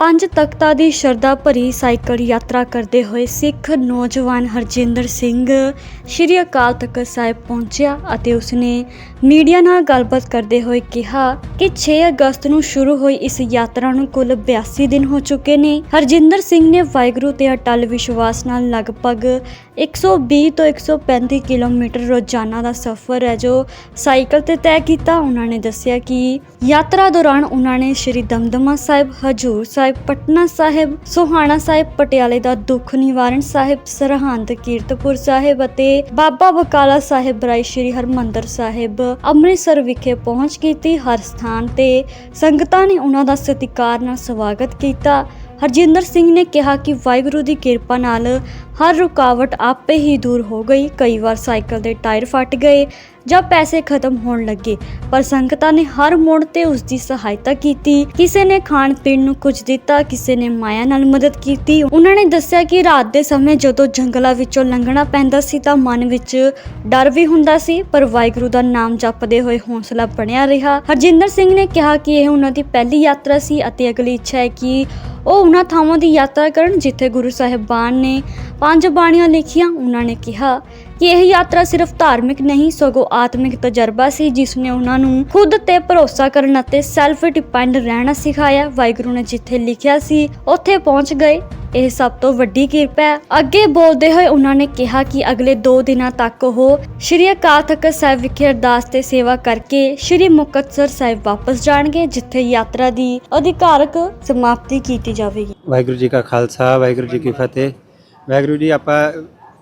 ਪੰਜ ਤਖਤਾਂ ਦੀ ਸ਼ਰਧਾ ਭਰੀ ਸਾਈਕਲ ਯਾਤਰਾ ਕਰਦੇ ਹੋਏ ਸਿੱਖ ਨੌਜਵਾਨ ਹਰਜਿੰਦਰ ਸਿੰਘ ਸ਼੍ਰੀ ਅਕਾਲ ਤਖਤ ਸਾਹਿਬ ਪਹੁੰਚਿਆ ਅਤੇ ਉਸਨੇ ਮੀਡੀਆ ਨਾਲ ਗੱਲਬਾਤ ਕਰਦੇ ਹੋਏ ਕਿਹਾ ਕਿ 6 ਅਗਸਤ ਨੂੰ ਸ਼ੁਰੂ ਹੋਈ ਇਸ ਯਾਤਰਾ ਨੂੰ ਕੁੱਲ 82 ਦਿਨ ਹੋ ਚੁੱਕੇ ਨੇ। ਹਰਜਿੰਦਰ ਸਿੰਘ ਨੇ ਵਾਹਿਗੁਰੂ ਤੇ ਅਟਲ ਵਿਸ਼ਵਾਸ ਨਾਲ ਲਗਭਗ 120 ਤੋਂ 135 ਕਿਲੋਮੀਟਰ ਰੋਜ਼ਾਨਾ ਦਾ ਸਫ਼ਰ ਹੈ ਜੋ ਸਾਈਕਲ ਤੇ ਤੈਅ ਕੀਤਾ। ਉਹਨਾਂ ਨੇ ਦੱਸਿਆ ਕਿ ਯਾਤਰਾ ਦੌਰਾਨ ਉਹਨਾਂ ਨੇ ਸ਼੍ਰੀ ਦਮਦਮਾ ਸਾਹਿਬ ਹਜੂਰ ਸਾਹਿਬ ਪਟਨਾ ਸਾਹਿਬ, ਸੋਹਾਣਾ ਸਾਹਿਬ, ਪਟਿਆਲੇ ਦਾ ਦੁੱਖ ਨਿਵਾਰਣ ਸਾਹਿਬ, ਸਰਹੰਦ ਕੀਰਤਪੁਰ ਸਾਹਿਬ ਅਤੇ ਬਾਬਾ ਬਕਾਲਾ ਸਾਹਿਬ ਰਾਏ ਸ਼੍ਰੀ ਹਰਮੰਦਰ ਸਾਹਿਬ ਅੰਮ੍ਰਿਤਸਰ ਵਿਖੇ ਪਹੁੰਚ ਕੀਤੀ। ਹਰ ਸਥਾਨ ਤੇ ਸੰਗਤਾਂ ਨੇ ਉਹਨਾਂ ਦਾ ਸਤਿਕਾਰ ਨਾਲ ਸਵਾਗਤ ਕੀਤਾ। ਹਰਜਿੰਦਰ ਸਿੰਘ ਨੇ ਕਿਹਾ ਕਿ ਵਾਹਿਗੁਰੂ ਦੀ ਕਿਰਪਾ ਨਾਲ ਹਰ ਰੁਕਾਵਟ ਆਪੇ ਹੀ ਦੂਰ ਹੋ ਗਈ। ਕਈ ਵਾਰ ਸਾਈਕਲ ਦੇ ਟਾਇਰ ਫਟ ਗਏ ਜਾਂ ਪੈਸੇ ਖਤਮ ਹੋਣ ਲੱਗੇ, ਪਰ ਸੰਗਤਾਂ ਨੇ ਹਰ ਮੋੜ ਤੇ ਉਸ ਦੀ ਸਹਾਇਤਾ ਕੀਤੀ। ਕਿਸੇ ਨੇ ਖਾਣ ਪੀਣ ਨੂੰ ਕੁਝ ਦਿੱਤਾ, ਕਿਸੇ ਨੇ ਮਾਇਆ ਨਾਲ ਮਦਦ ਕੀਤੀ। ਉਹਨਾਂ ਨੇ ਦੱਸਿਆ ਕਿ ਰਾਤ ਦੇ ਸਮੇਂ ਜਦੋਂ ਜੰਗਲਾਂ ਵਿੱਚੋਂ ਲੰਘਣਾ ਪੈਂਦਾ ਸੀ ਤਾਂ ਮਨ ਵਿੱਚ ਡਰ ਵੀ ਹੁੰਦਾ ਸੀ, ਪਰ ਵਾਹਿਗੁਰੂ ਦਾ ਨਾਮ ਜਪਦੇ ਹੋਏ ਹੌਸਲਾ ਬਣਿਆ ਰਿਹਾ। ਹਰਜਿੰਦਰ ਸਿੰਘ ਨੇ ਕਿਹਾ ਕਿ ਇਹ ਉਹਨਾਂ ਦੀ ਪਹਿਲੀ ਯਾਤਰਾ ਸੀ ਅਤੇ ਅਗਲੀ ਇੱਛਾ ਹੈ ਕਿ ਉਹ ਉਹਨਾਂ ਥਾਵਾਂ ਦੀ ਯਾਤਰਾ ਕਰਨ ਜਿੱਥੇ ਗੁਰੂ ਸਾਹਿਬਾਨ ਨੇ ਪੰਜ ਬਾਣੀਆਂ ਲਿਖੀਆਂ, ਉਹਨਾਂ ਨੇ ਕਿਹਾ, ਕਿ ਇਹ ਯਾਤਰਾ ਸਿਰਫ ਧਾਰਮਿਕ ਨਹੀਂ, ਸਗੋਂ ਆਤਮਿਕ ਤਜਰਬਾ ਸੀ, ਜਿਸ ਨੇ ਉਹਨਾਂ ਨੂੰ ਖੁਦ ਤੇ ਭਰੋਸਾ ਕਰਨ ਅਤੇ ਸੈਲਫ ਡਿਪੈਂਡ ਰਹਿਣਾ ਸਿਖਾਇਆ। ਵਾਹਿਗੁਰੂ ਨੇ ਜਿੱਥੇ ਲਿਖਿਆ ਸੀ, ਉੱਥੇ ਪਹੁੰਚ ਗਏ। ਇਹ ਸਭ ਤੋਂ ਵੱਡੀ ਕਿਰਪਾ ਹੈ। ਅੱਗੇ ਬੋਲਦੇ ਹੋਏ ਉਹਨਾਂ ਨੇ ਕਿਹਾ ਕਿ ਅਗਲੇ 2 ਦਿਨਾਂ ਤੱਕ ਉਹ ਸ਼੍ਰੀ ਅਕਾਲ ਤਖਤ ਸਾਹਿਬ ਵਿਖੇ ਅਰਦਾਸ ਤੇ ਸੇਵਾ ਕਰਕੇ ਸ਼੍ਰੀ ਮੁਕਤਸਰ ਸਾਹਿਬ ਵਾਪਸ ਜਾਣਗੇ, ਜਿੱਥੇ ਯਾਤਰਾ ਦੀ ਅਧਿਕਾਰਕ ਸਮਾਪਤੀ ਕੀਤੀ ਜਾਵੇਗੀ। ਵਾਹਿਗੁਰੂ ਜੀ ਕਾ ਖਾਲਸਾ, ਵਾਹਿਗੁਰੂ ਜੀ ਕੀ ਫਤਿਹ। ਵਾਹਿਗੁਰੂ ਜੀ, ਆਪਾਂ,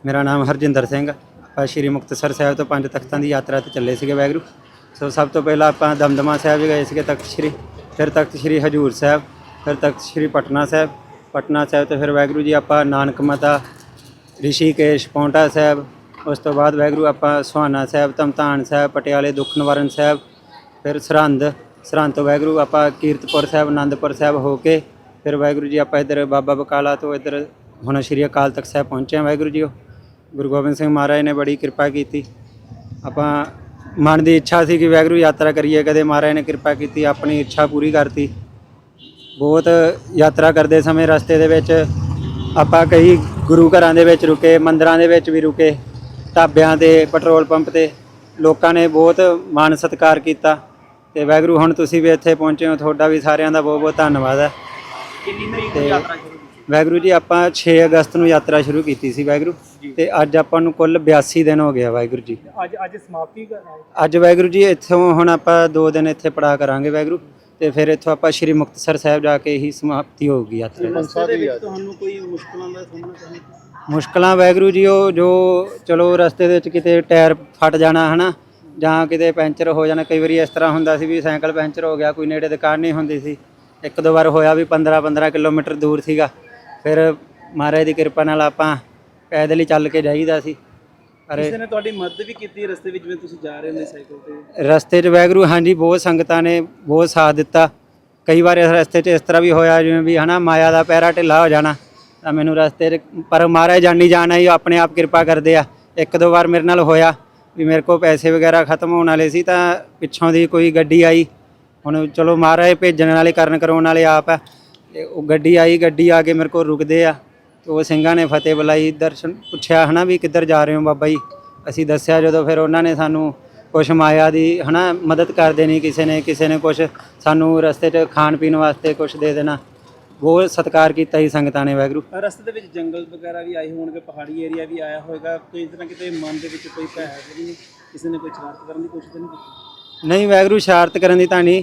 ਮੇਰਾ ਨਾਮ ਹਰਜਿੰਦਰ ਸਿੰਘ, ਆਪਾਂ ਸ਼੍ਰੀ ਮੁਕਤਸਰ ਸਾਹਿਬ ਤੋਂ ਪੰਜ ਤਖਤਾਂ ਦੀ ਯਾਤਰਾ ਤੇ ਚੱਲੇ ਸੀਗੇ ਵਾਹਿਗੁਰੂ। ਸੋ ਸਭ ਤੋਂ ਪਹਿਲਾਂ ਆਪਾਂ ਦਮਦਮਾ ਸਾਹਿਬ ਵੀ ਗਏ ਸੀਗੇ, ਤਖਤ ਸ਼੍ਰੀ, ਫਿਰ ਤਖਤ ਸ਼੍ਰੀ ਹਜੂਰ ਸਾਹਿਬ, ਫਿਰ ਤਖਤ ਸ਼੍ਰੀ ਪਟਨਾ ਸਾਹਿਬ ਪਟਨਾ ਸਾਹਿਬ ਤੇ ਫਿਰ ਵਾਹਿਗੁਰੂ ਜੀ, ਆਪਾਂ ਨਾਨਕ ਮਾਤਾ, ਰਿਸ਼ੀਕੇਸ਼, ਪੌਂਟਾ ਸਾਹਿਬ, ਉਸ ਤੋਂ ਬਾਅਦ ਵਾਹਿਗੁਰੂ ਆਪਾਂ ਸੁਹਾਣਾ ਸਾਹਿਬ ਧਮਤਾਨ ਸਾਹਿਬ, ਪਟਿਆਲੇ ਦੁੱਖ ਨਿਵਾਰਨ ਸਾਹਿਬ, ਫਿਰ ਸਰਹੰਦ ਸਰਹੰਦ ਤੋਂ ਵਾਹਿਗੁਰੂ ਆਪਾਂ ਕੀਰਤਪੁਰ ਸਾਹਿਬ, ਆਨੰਦਪੁਰ ਸਾਹਿਬ ਹੋ ਕੇ, ਫਿਰ ਵਾਹਿਗੁਰੂ ਜੀ, ਆਪਾਂ ਇੱਧਰ ਬਾਬਾ ਬਕਾਲਾ ਤੋਂ ਇੱਧਰ ਹੁਣ ਸ਼੍ਰੀ ਅਕਾਲ ਤਖਤ ਸਾਹਿਬ ਪਹੁੰਚੇ ਹਾਂ ਵਾਹਿਗੁਰੂ ਜੀ ਗੁਰੂ ਗੋਬਿੰਦ ਸਿੰਘ ਮਹਾਰਾਜ ਨੇ ਬੜੀ ਕਿਰਪਾ ਕੀਤੀ। ਆਪਾਂ ਮਨ ਦੀ ਇੱਛਾ ਸੀ ਕਿ ਵਾਹਿਗੁਰੂ ਯਾਤਰਾ ਕਰੀਏ ਕਦੇ ਮਹਾਰਾਜ ਨੇ ਕਿਰਪਾ ਕੀਤੀ ਆਪਣੀ ਇੱਛਾ ਪੂਰੀ ਕਰਤੀ। ਬਹੁਤ ਯਾਤਰਾ ਕਰਦੇ ਸਮੇਂ ਰਸਤੇ ਦੇ ਵਿੱਚ ਆਪਾਂ ਕਈ ਗੁਰੂ ਘਰਾਂ ਦੇ ਵਿੱਚ ਰੁਕੇ ਮੰਦਰਾਂ ਦੇ ਵਿੱਚ ਵੀ ਰੁਕੇ ਢਾਬਿਆਂ ਤੇ ਪੈਟਰੋਲ ਪੰਪ ਤੇ ਲੋਕਾਂ ਨੇ ਬਹੁਤ ਮਾਣ ਸਤਿਕਾਰ ਕੀਤਾ। ਤੇ ਵਾਹਿਗੁਰੂ ਹੁਣ ਤੁਸੀਂ ਵੀ ਇੱਥੇ ਪਹੁੰਚੇ ਹੋ ਤੁਹਾਡਾ ਵੀ ਸਾਰਿਆਂ ਦਾ ਬਹੁਤ ਬਹੁਤ ਧੰਨਵਾਦ ਹੈ। ਕਿੰਨੀ ਤਰੀਕ ਨੂੰ ਯਾਤਰਾ ਸ਼ੁਰੂ ਵਾਹਿਗੁਰੂ ਜੀ ਆਪਾਂ 6 ਅਗਸਤ ਨੂੰ ਯਾਤਰਾ ਸ਼ੁਰੂ ਕੀਤੀ ਸੀ ਵਾਹਿਗੁਰੂ ਤੇ ਅੱਜ ਆਪਾਂ ਨੂੰ ਕੁੱਲ 82 ਦਿਨ ਹੋ ਗਿਆ ਵਾਹਿਗੁਰੂ ਜੀ। ਅੱਜ ਅੱਜ ਸਮਾਪਤੀ ਕਰ ਅੱਜ ਵਾਹਿਗੁਰੂ ਜੀ ਇੱਥੋਂ ਹੁਣ ਆਪਾਂ 2 ਦਿਨ ਇੱਥੇ ਪੜਾ ਕਰਾਂਗੇ ਵਾਹਿਗੁਰੂ ਤੇ ਫਿਰ ਇੱਥੋਂ ਆਪਾਂ ਸ਼੍ਰੀ ਮੁਕਤਸਰ ਸਾਹਿਬ ਜਾ ਕੇ ਹੀ ਸਮਾਪਤੀ ਹੋਊਗੀ ਯਾਤਰਾ। ਦੀ ਤੁਹਾਨੂੰ ਕੋਈ ਮੁਸ਼ਕਲਾਂ ਦਾ ਸਾਹਮਣਾ ਕਰਨਾ ਮੁਸ਼ਕਲਾਂ ਵਾਹਿਗੁਰੂ ਜੀ ਉਹ ਜੋ ਚਲੋ ਰਸਤੇ ਦੇ ਵਿੱਚ ਕਿਤੇ ਟਾਇਰ ਫਟ ਜਾਣਾ ਹਨਾ ਜਾਂ ਕਿਤੇ ਪੈਂਚਰ ਹੋ ਜਾਣਾ ਕਈ ਵਾਰੀ ਇਸ ਤਰ੍ਹਾਂ ਹੁੰਦਾ ਸੀ ਵੀ ਸਾਈਕਲ ਪੈਂਚਰ ਹੋ ਗਿਆ ਕੋਈ ਨੇੜੇ ਦੁਕਾਨ ਨਹੀਂ ਹੁੰਦੀ ਸੀ। ਇੱਕ ਦੋ ਵਾਰ ਹੋਇਆ ਵੀ 15 15 ਕਿਲੋਮੀਟਰ ਦੂਰ ਸੀਗਾ। ਫਿਰ ਮਹਾਰਾਜ ਦੀ ਕਿਰਪਾ ਨਾਲ ਆਪਾਂ ਪੈਦਲ ਹੀ ਚੱਲ ਕੇ ਜਾਈਦਾ ਸੀ। ਪਰ ਕਿਸੇ ਨੇ ਤੁਹਾਡੀ ਮਦਦ ਵੀ ਕੀਤੀ ਰਸਤੇ ਵਿੱਚ ਜਿਵੇਂ ਤੁਸੀਂ ਜਾ ਰਹੇ ਹੁੰਦੇ ਸਾਈਕਲ ਤੇ? ਰਸਤੇ 'ਚ ਵਾਹਿਗੁਰੂ ਹਾਂਜੀ ਬਹੁਤ ਸੰਗਤਾਂ ਨੇ ਬਹੁਤ ਸਾਥ ਦਿੱਤਾ। ਕਈ ਵਾਰ ਇਸ ਰਸਤੇ 'ਚ ਇਸ ਤਰ੍ਹਾਂ ਵੀ ਹੋਇਆ ਜਿਵੇਂ ਵੀ ਹਨਾ ਮਾਇਆ ਦਾ ਪੈਰਾ ਢਿੱਲਾ ਹੋ ਜਾਣਾ ਤਾਂ ਮੈਨੂੰ ਰਸਤੇ 'ਚ ਪਰ ਮਹਾਰਾਜ ਜਾਣੀ ਜਾਣਾ ਹੀ ਆਪਣੇ ਆਪ ਕਿਰਪਾ ਕਰਦੇ ਆ। ਇੱਕ ਦੋ ਵਾਰ ਮੇਰੇ ਨਾਲ ਹੋਇਆ ਵੀ ਮੇਰੇ ਕੋਲ ਪੈਸੇ ਵਗੈਰਾ ਖਤਮ ਹੋਣ ਵਾਲੇ ਸੀ ਤਾਂ ਪਿੱਛੋਂ ਦੀ ਕੋਈ ਗੱਡੀ ਆਈ। ਹੁਣ ਚਲੋ ਮਹਾਰਾਜ ਭੇਜਣ ਵਾਲੇ ਕਰਨ ਕਰਾਉਣ ਵਾਲੇ ਆਪ ਆ। ਤੇ ਉਹ ਗੱਡੀ ਆਈ ਗੱਡੀ ਆ ਕੇ ਮੇਰੇ ਕੋਲ ਰੁਕਦੇ ਆ ਤੇ ਉਹ ਸਿੰਘਾਂ ਨੇ ਫਤਿਹ ਬੁਲਾਈ ਦਰਸ਼ਨ ਪੁੱਛਿਆ ਹਨਾ ਵੀ ਕਿੱਧਰ ਜਾ ਰਹੇ ਹੋ ਬਾਬਾ ਜੀ? ਅਸੀਂ ਦੱਸਿਆ ਜਦੋਂ ਫਿਰ ਉਹਨਾਂ ਨੇ ਸਾਨੂੰ ਕੁਛ ਮਾਇਆ ਦੀ ਹਨਾ ਮਦਦ ਕਰ ਦੇਣੀ ਕਿਸੇ ਨੇ ਕਿਸੇ ਨੇ ਕੁਛ ਸਾਨੂੰ ਰਸਤੇ 'ਚ ਖਾਣ ਪੀਣ ਵਾਸਤੇ ਕੁਛ ਦੇ ਦੇਣਾ। ਬਹੁਤ ਸਤਿਕਾਰ ਕੀਤਾ ਜੀ ਸੰਗਤਾਂ ਨੇ ਵਾਹਿਗੁਰੂ। ਰਸਤੇ ਦੇ ਵਿੱਚ ਜੰਗਲ ਵਗੈਰਾ ਵੀ ਆਏ ਹੋਣਗੇ ਪਹਾੜੀ ਏਰੀਆ ਵੀ ਆਇਆ ਹੋਵੇਗਾ ਕੋਈ ਇਸ ਤਰ੍ਹਾਂ ਕਿਤੇ ਮਨ ਦੇ ਵਿੱਚ ਕੋਈ ਭੈ ਹੈ ਜਿਹੜੀ ਕਿਸੇ ਨੇ ਕੋਈ ਸ਼ਰਾਰਤ ਕਰਨ ਦੀ ਕੋਸ਼ਿਸ਼ ਨਹੀਂ ਕੀਤੀ? ਨਹੀਂ ਵਾਹਿਗੁਰੂ ਸ਼ਰਾਰਤ ਕਰਨ ਦੀ ਤਾਂ ਨਹੀਂ।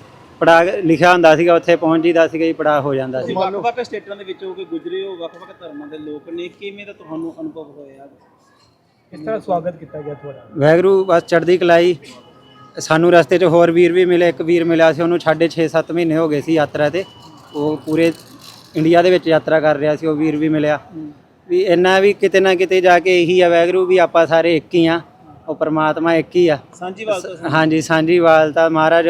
ਪੜਾ ਲਿਖਿਆ ਹੁੰਦਾ ਸੀਗਾ ਉੱਥੇ ਪਹੁੰਚ ਜੀਦਾ ਸੀਗਾ ਜੀ ਪੜਾ ਹੋ ਜਾਂਦਾ ਸੀ। ਵੱਖ-ਵੱਖ ਸਟੇਟਾਂ ਦੇ ਵਿੱਚ ਹੋ ਕੇ ਗੁਜਰੇ ਹੋ ਵੱਖ-ਵੱਖ ਧਰਮਾਂ ਦੇ ਲੋਕ ਨੇ ਕਿਵੇਂ ਦਾ ਤੁਹਾਨੂੰ ਅਨੁਭਵ ਹੋਇਆ? ਇਸ ਤਰ੍ਹਾਂ ਸਵਾਗਤ ਕੀਤਾ ਗਿਆ ਤੁਹਾਡਾ? ਵੈਗਰੂ ਬਸ ਚੜ੍ਹਦੀ ਕਲਾਈ। ਸਾਨੂੰ ਰਸਤੇ 'ਚ ਹੋਰ ਵੀਰ ਵੀ ਮਿਲੇ ਇੱਕ ਵੀਰ ਮਿਲਿਆ ਸੀ ਉਹਨੂੰ ਛਾੜੇ 6-7 ਮਹੀਨੇ ਹੋ ਗਏ ਸੀ ਯਾਤਰਾ ਤੇ। ਉਹ ਪੂਰੇ ਇੰਡੀਆ ਦੇ ਵਿੱਚ ਯਾਤਰਾ ਕਰ ਰਿਹਾ ਸੀ ਉਹ ਵੀਰ ਵੀ ਮਿਲਿਆ। ਵੀ ਇੰਨਾ ਵੀ ਕਿਤੇ ਨਾ ਕਿਤੇ ਜਾ ਕੇ ਇਹੀ ਆ ਵੈਗਰੂ ਵੀ ਆਪਾਂ ਸਾਰੇ ਇੱਕ ਹੀ ਆ ਉਹ ਪ੍ਰਮਾਤਮਾ ਇੱਕ ਹੀ ਆ। ਸਾਂਝੀਵਾਲ ਤੋਂ ਹਾਂਜੀ ਸਾਂਝੀਵਾਲ ਤਾਂ ਮਹਾਰਾਜ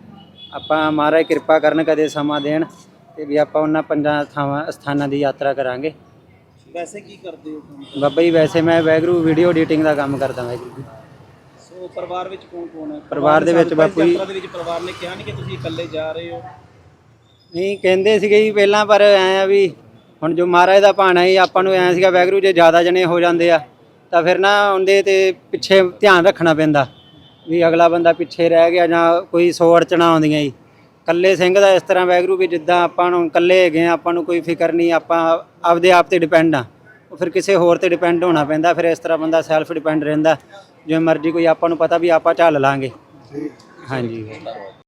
ਆਪਾਂ ਮਹਾਰਾਜ ਕਿਰਪਾ ਕਰਨ ਕਦੇ ਸਮਾਂ ਦੇਣ ਤੇ ਵੀ ਆਪਾਂ ਉਹਨਾਂ ਪੰਜਾਂ ਥਾਵਾਂ ਸਥਾਨਾਂ ਦੀ ਯਾਤਰਾ ਕਰਾਂਗੇ। ਵੈਸੇ ਕੀ ਕਰਦੇ ਹੋ ਤੁਸੀਂ? ਬਾਬਾ ਜੀ ਵੈਸੇ ਮੈਂ ਵਾਹਿਗੁਰੂ ਵੀਡੀਓ ਐਡੀਟਿੰਗ ਦਾ ਕੰਮ ਕਰਦਾ ਵਾਹਿਗੁਰੂ ਜੀ। ਸੋ ਪਰਿਵਾਰ ਵਿੱਚ ਕੌਣ ਕੌਣ ਹੈ? ਪਰਿਵਾਰ ਦੇ ਵਿੱਚ ਬਾਪੂ ਜੀ- ਯਾਤਰਾ ਦੇ ਵਿੱਚ ਪਰਿਵਾਰ ਨੇ ਕਿਹਾ ਨਹੀਂ ਕਿ ਤੁਸੀਂ ਇਕੱਲੇ ਜਾ ਰਹੇ ਹੋ? ਨਹੀਂ ਕਹਿੰਦੇ ਸੀਗੇ ਜੀ ਪਹਿਲਾਂ ਪਰ ਐ ਆ ਵੀ ਹੁਣ ਜੋ ਮਹਾਰਾਜ ਦਾ ਭਾਣਾ ਹੀ ਆਪਾਂ ਨੂੰ ਐ ਸੀਗਾ ਵੈਗਰੂ ਜੇ ਜ਼ਿਆਦਾ ਜਣੇ ਹੋ ਜਾਂਦੇ ਆ ਤਾਂ ਫਿਰ ਨਾ ਉਹਦੇ ਤੇ ਪਿੱਛੇ ਧਿਆਨ ਰੱਖਣਾ ਪੈਂਦਾ। ਵੀ ਅਗਲਾ ਬੰਦਾ ਪਿੱਛੇ ਰਹਿ ਗਿਆ ਜਾਂ ਕੋਈ ਸੌ ਅੜਚਣਾ ਆਉਂਦੀਆਂ ਜੀ। ਕੱਲੇ ਸਿੰਘ ਦਾ ਇਸ ਤਰ੍ਹਾਂ ਵੈਗਰੂ ਵੀ ਜਿੱਦਾਂ ਆਪਾਂ ਨੂੰ ਕੱਲੇ ਹੈਗੇ ਆ ਆਪਾਂ ਨੂੰ ਕੋਈ ਫਿਕਰ ਨਹੀਂ ਆਪਾਂ ਆਪਦੇ ਆਪ ਤੇ ਡਿਪੈਂਡ ਆ ਉਹ ਫਿਰ ਕਿਸੇ ਹੋਰ ਤੇ ਡਿਪੈਂਡ ਹੋਣਾ ਪੈਂਦਾ ਫਿਰ ਇਸ ਤਰ੍ਹਾਂ ਬੰਦਾ ਸੈਲਫ ਡਿਪੈਂਡ ਰਹਿੰਦਾ। ਜਿਵੇਂ ਮਰਜ਼ੀ ਕੋਈ ਆਪਾਂ ਨੂੰ ਪਤਾ ਵੀ ਆਪਾਂ ਝੱਲ ਲਾਂਗੇ। ਹਾਂਜੀ।